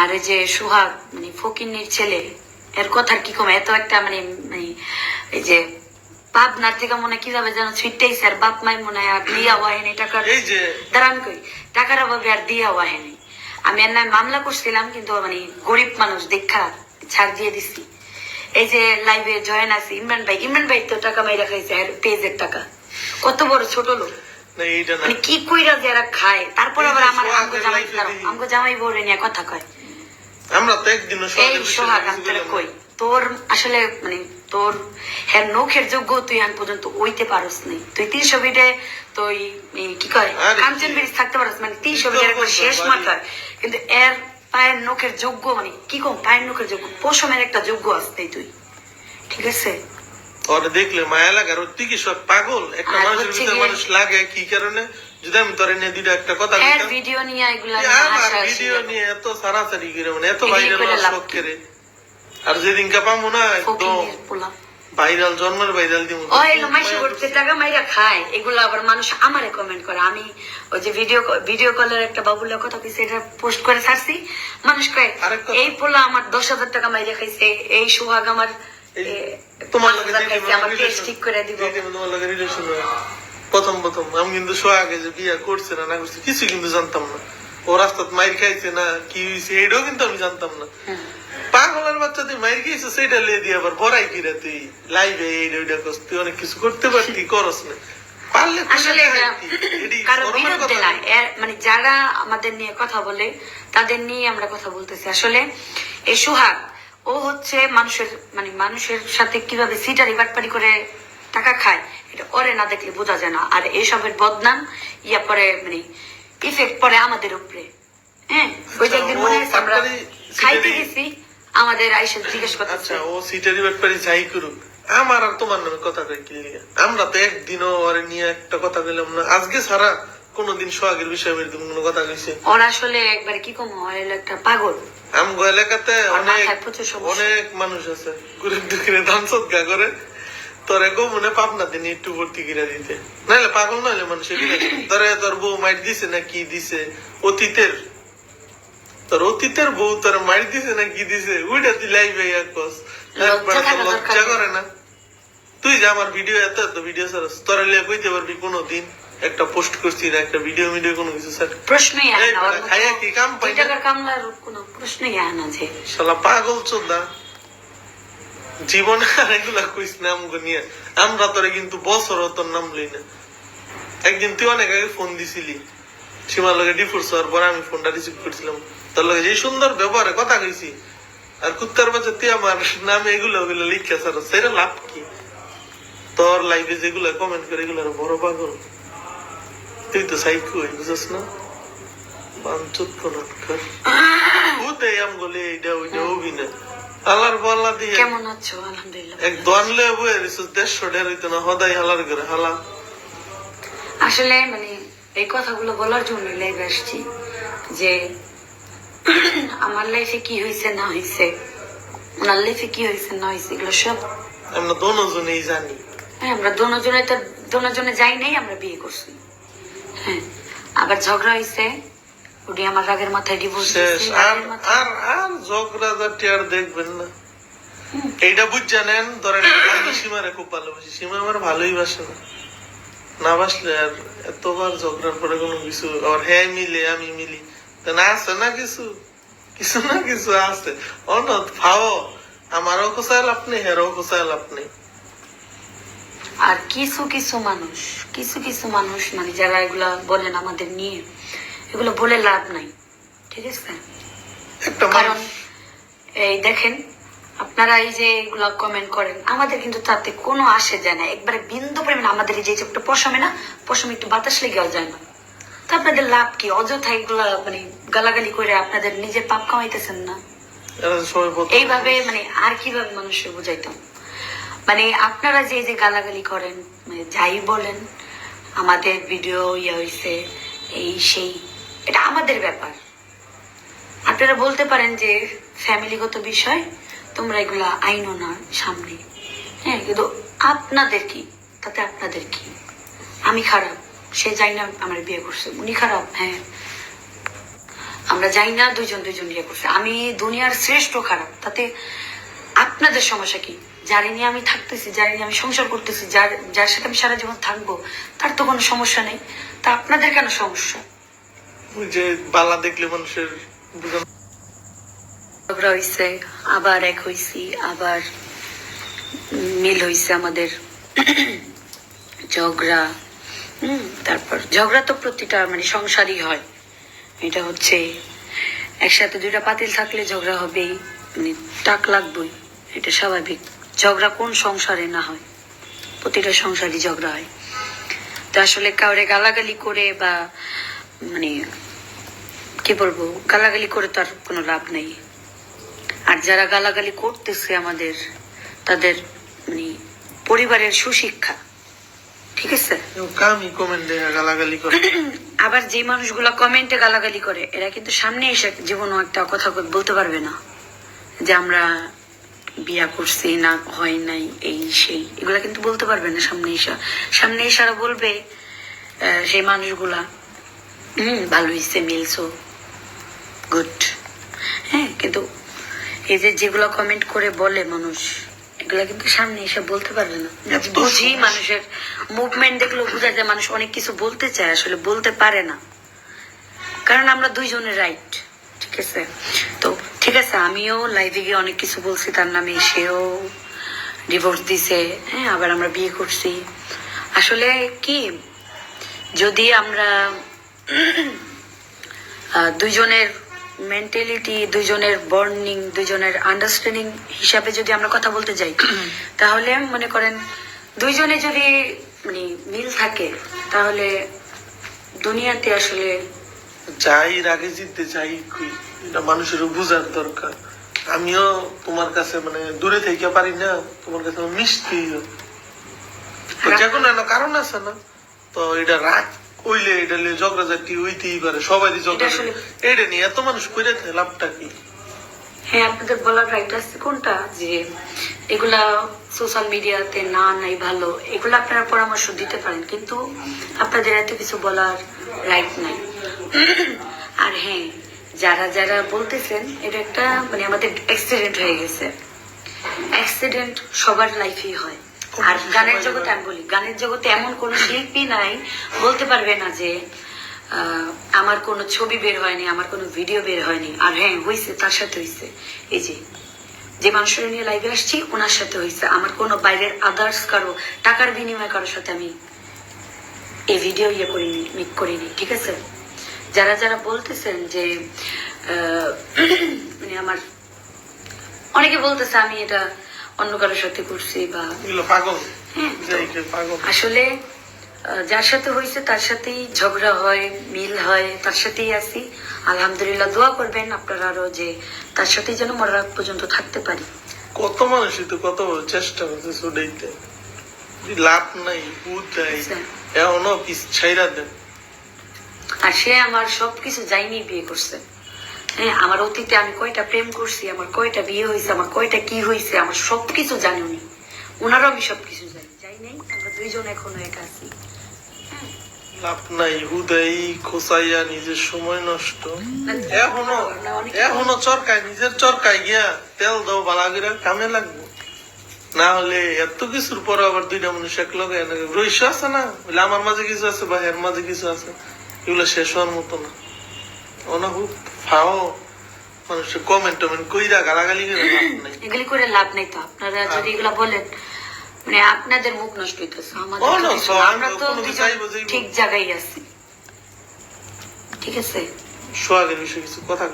আর এই যে সুহাগ মানে ফকিন্নির ছেলে এর কথার কি কম? এত একটা মানে মানে এই যে পাবনার থেকে মনে কি যাবে যেন ছিটতেইছে আর বাপ মাই মনে হয় আর দিয়া ওয়াহেনি টাকার দাঁড়ান কই? টাকার অভাবে আর দিয়া ওয়াহেনি আমি এর নামে মামলা করছিলাম কিন্তু মানে গরিব মানুষ দেখা ছাড় দিয়ে দিছি। এই যে লাইভে জয়েন আছে ইমরান ভাই ইমরান ভাই তো টাকা মাইরা খাইছে আর পেজের টাকা। কত বড় ছোট লোক। মানে কি কইরা যারা খায়? তারপর আবার আমার আমগো জামাই। আমগো জামাই বউরে নিয়ে কথা কয়। আমরা তো বিষয়ে সোহাগ কিছু আমি তোরে বললাম না। কই? তোর আসলে মানে তোর হ্যাঁ নখের যোগ্য তুই পর্যন্ত ওইতে পারস নাই তুই তিনশো বিটে তুই কি কয়? কাঞ্চন ব্রিজ থাকতে পারস মানে তিনশো কি বিটের একবার শেষ মাথায়। কিন্তু এর পায়ের নখের যোগ্য মানে কি কম? পায়ের নখের যোগ্য পশমের একটা যোগ্য আসতে তুই। ঠিক আছে? ওরে দেখলে মায়া লাগে আর ওর কি সব পাগল। একটা মানুষের মানুষ লাগে কি কারণে? যদি আমি তোরে নিয়ে দুইটা একটা কথা এর ভিডিও নিয়ে এগুলা এই নিয়ে ভিডিও এত সারাসারি করে মানে এত ভাইরাল শখ করে। আর যেদিনকে পাবো না একদম ভাইরাল জন্মের ভাইরাল ওই মাইসে করতে টাকা মাইরা খায়। এগুলো আবার মানুষ আমারে কমেন্ট করে। আমি ওই যে ভিডিও ভিডিও কলের একটা বাবুলের কথা কইছে এটা পোস্ট করে ছাড়ছি। মানুষ কয় এই পোলা আমার দশ হাজার টাকা মাইরা খাইছে এই সোহাগ আমার তোমার লগে জীবনের আমার পেজ ঠিক করে দিব। তোমার লগে হয়। প্রথম প্রথম আমি কিন্তু সোহাগে যে বিয়া করছে না না করছে কিছু কিন্তু জানতাম না ও রাস্তাত মাইর খাইছে না কি হয়েছে এটাও কিন্তু আমি জানতাম না হুম। পাগলের বাচ্চা তুই মাইর খেয়েছে সেটা লিয়ে দিয়ে আবার ভরাই কিরে তুই লাইভে এইটা ওইটা করছ তুই অনেক কিছু করতে পারতি করস না পারলে আসলে এটা খাইতি। এটি কারও বিরুদ্ধে না না। মানে যারা আমাদের নিয়ে কথা বলে তাদের নিয়ে আমরা কথা বলতেছি আসলে এই সোহাগ ও হচ্ছে মানুষের মানে মানুষের সাথে কীভাবে সিটারি বাটপারি করে টাকা খায় এটা ওরে না দেখলে বোঝা যায় না। আর এইসবের বদনাম ইয়া পরে মানে ইফেক্ট পড়ে আমাদের উপরে। হ্যাঁ? ওই যে আচ্ছা, একদিন মনে আছে আমরা খাইতে গেছি আমাদের আইসা জিজ্ঞেস আচ্ছা ও সিটারি ব্যাপারে যাই করুক। আমার আর তোমার নামে কথা কই কি আমরা তো একদিনও ওরে নিয়ে একটা কথা কইলাম না। আজকে সারা কোনোদিন সোহাগের বিষয়ে কোনো কথা কইছে। ওরা আসলে একবার কি কম হয় একটা পাগল। আমগো এলাকাতে অনেক অনেক মানুষ আছে। গরিব দুঃখীরে ধান সৎকা করে। তোরে গো মনে পাবনা দিন একটু ভর্তি কিনা দিতে। নাহলে পাগল নাহলে মানুষ এগুলো। তোরে তোর বউ মাইর দিছে না কি দিছে? অতীতের। তোর অতীতের বউ তোর মাইর দিছে না কি দিছে? ওইটা তুই লাইভে কস। লজ্জা। করে না। তুই যে আমার ভিডিও এত এত ভিডিও সারস তোরা লিয়ে কইতে পারবি কোনো দিন একটা পোস্ট করছি না একটা ভিডিও ভিডিও কোনো কিছু স্যার প্রশ্নই এই না ওর কি কাম পাই না? টাকার কামলার কোনো প্রশ্নই আসে না যে। শালা পাগল চোদা। জীবনে আর এগুলা কইস না নিয়ে। আমরা তোরে কিন্তু বছর তোর নাম লই না। একদিন তুই অনেক আগে ফোন দিছিলি। সীমার লগে ডিফোর্স হওয়ার পরে আমি ফোনটা রিসিভ করছিলাম। তোর লগে যে সুন্দর ব্যবহারে কথা কইছি। আর কুত্তার বাচ্চা, তুই আমার নামে এগুলো ওগুলো লিখে স্যার সেটা লাভ কি? তোর লাইফে যেগুলো কমেন্ট করে এগুলো বড় পাগল। তুই তো সাইকো বুঝছ না? বাঞ্চুত কোন ভূতে আম গলে এইটা ওইটা অভিনয়। হালার পাল্লা দিয়ে। কেমন আছো? আলহামদুলিল্লাহ এক দেড়শো ঢের হইতো না হদাই হালার করে হালা আসলে মানে এই কথাগুলো বলার জন্য লাইভ আসছি যে আমার লাইফে কি হয়েছে না হয়েছে ওনার লাইফে কি হয়েছে না হয়েছে এগুলো সব আমরা দোনোজনেই জানি। হ্যাঁ আমরা দোনোজনে তো দোনোজনে যাই নাই আমরা বিয়ে করছি। হ্যাঁ আবার ঝগড়া হয়েছে উনি আমার রাগের মাথায় ডিভোর্স আর আর আর দেখবেন না। এইটা বুঝ জানেন ধরেন আমি সীমারে খুব ভালোবাসি সীমা আমার ভালোই বাসে না। না বাসলে আর এতবার ঝগড়ার পরে কোনো কিছু আর হ্যাঁ মিলে আমি মিলি। তা না আছে না কিছু? কিছু না কিছু আছে। অনত ভাও আমারও খোসাইল আপনি হেরও খোসাইল আপনি আর কিছু কিছু মানুষ কিছু কিছু মানুষ মানে যারা এগুলা বলেন আমাদের নিয়ে এগুলো বলে লাভ নাই। ঠিক আছে? কারণ এই দেখেন আপনারা এই যে এগুলা কমেন্ট করেন আমাদের কিন্তু তাতে কোনো আসে যায় না। একবারে বিন্দু পরিমাণ আমাদের এই যে একটু পশমে না পশমে একটু বাতাস লেগেও যায় না। তো আপনাদের লাভ কি? অযথা এগুলা মানে গালাগালি করে আপনাদের নিজের পাপ কামাইতেছেন না? এইভাবে মানে আর কীভাবে মানুষের বুঝাইতাম? মানে আপনারা যে যে গালাগালি করেন মানে যাই বলেন আমাদের ভিডিও ইয়ে হয়েছে এই সেই এটা আমাদের ব্যাপার। আপনারা বলতে পারেন যে ফ্যামিলিগত বিষয়, তোমরা এগুলা আইনো না সামনে। হ্যাঁ কিন্তু আপনাদের কি? তাতে আপনাদের কি? আমি খারাপ। সে যাই না আমার বিয়ে করছে, উনি খারাপ হ্যাঁ। আমরা যাই না দুজন দুজন বিয়ে করছে। আমি দুনিয়ার শ্রেষ্ঠ খারাপ। তাতে আপনাদের সমস্যা কি? যারে নিয়ে আমি থাকতেছি, যারে নিয়ে আমি সংসার করতেছি, যার যার সাথে আমি সারা জীবন থাকব, তার তো কোনো সমস্যা নেই। তা আপনাদের কেন সমস্যা? যে বালা দেখলে মানুষের ঝগড়া আবার এক আবার মিল আমাদের। ঝগড়া তারপর ঝগড়া তো প্রতিটা মানে সংসারই হয়। এটা হচ্ছে একসাথে দুইটা পাতিল থাকলে ঝগড়া হবেই মানে টাক লাগবেই, এটা স্বাভাবিক। ঝগড়া কোন সংসারে না হয়, প্রতিটা সংসারই ঝগড়া হয়। তো আসলে কাউরে গালাগালি করে বা মানে কি বলব গালাগালি করে তো আর কোনো লাভ নেই। আর যারা গালাগালি করতেছে আমাদের তাদের মানে পরিবারের সুশিক্ষা ঠিক আছে? আবার যে মানুষগুলো কমেন্টে গালাগালি করে এরা কিন্তু সামনে এসে জীবনও একটা কথা বলতে পারবে না। যে আমরা বিয়া করছি না হয় নাই এই সেই এগুলা কিন্তু বলতে পারবে না সামনে এসা। সামনে এসারা বলবে আহ, সেই মানুষগুলা। হম ভালো হয়েছে মিলছো। গুড হ্যাঁ কিন্তু এই যে যেগুলো কমেন্ট করে বলে মানুষ এগুলা কিন্তু সামনে এসে বলতে পারবে না। বুঝি মানুষের মুভমেন্ট দেখলেও বোঝা যায় মানুষ অনেক কিছু বলতে চায় আসলে বলতে পারে না। কারণ আমরা দুইজনের রাইট ঠিক আছে? তো ঠিক আছে আমিও লাইভে গিয়ে অনেক কিছু বলছি তার নামে সেও ডিভোর্স দিছে হ্যাঁ আবার আমরা বিয়ে করছি। আসলে কি যদি আমরা দুইজনের মেন্টালিটি দুইজনের বর্নিং দুইজনের আন্ডারস্ট্যান্ডিং হিসাবে যদি আমরা কথা বলতে যাই তাহলে মনে করেন দুইজনে যদি মানে মিল থাকে তাহলে দুনিয়াতে আসলে যাই রাগে জিততে যাই এটা মানুষের বুঝার দরকার। আমিও তোমার কাছে মানে দূরে থেকে পারি না তোমার কাছে মিশতেই যে কোনো কারণ আছে না তো এটা রাগ। এটা নিয়ে হইতেই পারে এটা নিয়ে এত মানুষ করে লাভটা কি? হ্যাঁ আপনাদের বলার রাইট আছে কোনটা? যে এগুলা সোশ্যাল মিডিয়াতে না নাই ভালো এগুলো আপনারা পরামর্শ দিতে পারেন কিন্তু আপনাদের এত কিছু বলার রাইট নাই। আর হ্যাঁ যারা যারা বলতেছেন এটা একটা মানে আমাদের অ্যাক্সিডেন্ট হয়ে গেছে। অ্যাক্সিডেন্ট সবার লাইফেই হয়। আর গানের জগতে আমি বলি, গানের জগতে এমন কোন শিল্পী নাই, বলতে পারবে না যে আমার কোনো ছবি বের হয়নি, আমার কোনো ভিডিও বের হয়নি। আর হ্যাঁ হয়েছে তার সাথে হয়েছে এই যে যে মানুষের নিয়ে লাইভে আসছি, ওনার সাথে হয়েছে আমার কোনো বাইরের আদার্স কারও, টাকার বিনিময়ে কারোর সাথে আমি এই ভিডিও ইয়ে করিনি মিট করিনি, ঠিক আছে? যারা যারা বলতেছেন যে মানে আমার, অনেকে বলতেছে আমি এটা অন্য কারোর সাথে করছি বা হ্যাঁ, আসলে যার সাথে হয়েছে তার সাথেই ঝগড়া হয় মিল হয় তার সাথেই আছি। আলহামদুলিল্লাহ দোয়া করবেন আপনারা আরও যে তার সাথেই যেন মরার আগ পর্যন্ত থাকতে পারি। কত মানুষই তো কত চেষ্টা করছে ছুটাইতে লাভ নাই বুধ নাই। আচ্ছা। পিস ছাইরা দেন। আর সে আমার সবকিছু যাইনি বিয়ে করছে। হ্যাঁ আমার অতীতে আমি কয়টা প্রেম করছি আমার কয়টা বিয়ে হয়েছে আমার কয়টা কি হয়েছে আমার সবকিছু জানি উনি। ওনারও আমি সবকিছু জানি। যাই নাই আমরা দুইজন এখনও একা আছি। লাভ নাই হুদাই খোসাইয়া নিজের সময় নষ্ট। এখনও এখনও চরকায় নিজের চরকায় গিয়া তেল দাও বালাগিরা কামে লাগবো। না হলে এত কিছুর পর আবার দুইটা মানুষ এক লগে রহস্য আছে না? বলে আমার মাঝে কিছু আছে বা এর মাঝে কিছু আছে। এগুলো শেষ হওয়ার মতো না। অনাহুত ফাও মানুষের কমেন্ট টমেন্ট কইরা গালাগালি করে লাভ নাই। এগুলি করে লাভ নেই তো। আপনারা যদি এগুলা বলেন মানে আপনাদের মুখ নষ্ট হইতেছে আমাদের। আমরা তো। ঠিক জায়গায় আছি। ঠিক আছে? সোহাগের বিষয়ে কিছু কথা